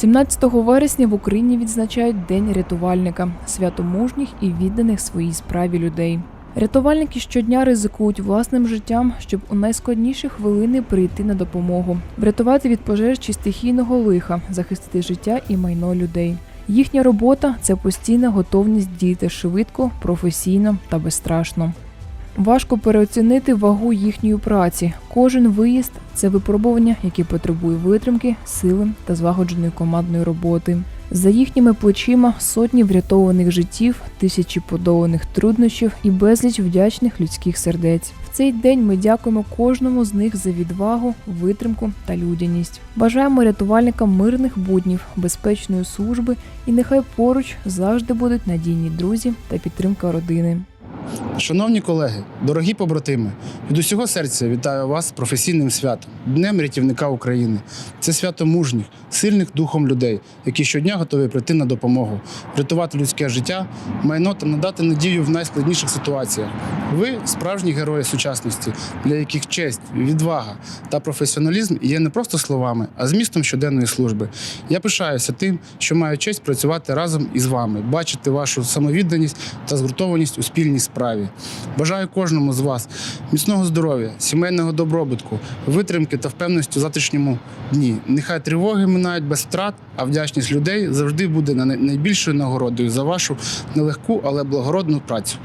17 вересня в Україні відзначають День рятувальника, свято мужніх і відданих своїй справі людей. Рятувальники щодня ризикують власним життям, щоб у найскладніші хвилини прийти на допомогу, врятувати від пожеж чи стихійного лиха, захистити життя і майно людей. Їхня робота це постійна готовність діяти швидко, професійно та безстрашно. Важко переоцінити вагу їхньої праці. Кожен виїзд це випробування, яке потребує витримки, сили та злагодженої командної роботи. За їхніми плечима сотні врятованих життів, тисячі подоланих труднощів і безліч вдячних людських сердець. В цей день ми дякуємо кожному з них за відвагу, витримку та людяність. Бажаємо рятувальникам мирних буднів, безпечної служби і нехай поруч завжди будуть надійні друзі та підтримка родини. Шановні колеги, дорогі побратими, від усього серця вітаю вас з професійним святом, Днем рятівника України. Це свято мужніх, сильних духом людей, які щодня готові прийти на допомогу, врятувати людське життя, майно та надати надію в найскладніших ситуаціях. Ви справжні герої сучасності, для яких честь, відвага та професіоналізм є не просто словами, а змістом щоденної служби. Я пишаюся тим, що маю честь працювати разом із вами, бачити вашу самовідданість та згуртованість у спільній справі. Бажаю кожному з вас міцного здоров'я, сімейного добробутку, витримки та впевненості у завтрашньому дні. Нехай тривоги минають без втрат, а вдячність людей завжди буде на най- найбільшою нагородою за вашу нелегку, але благородну працю.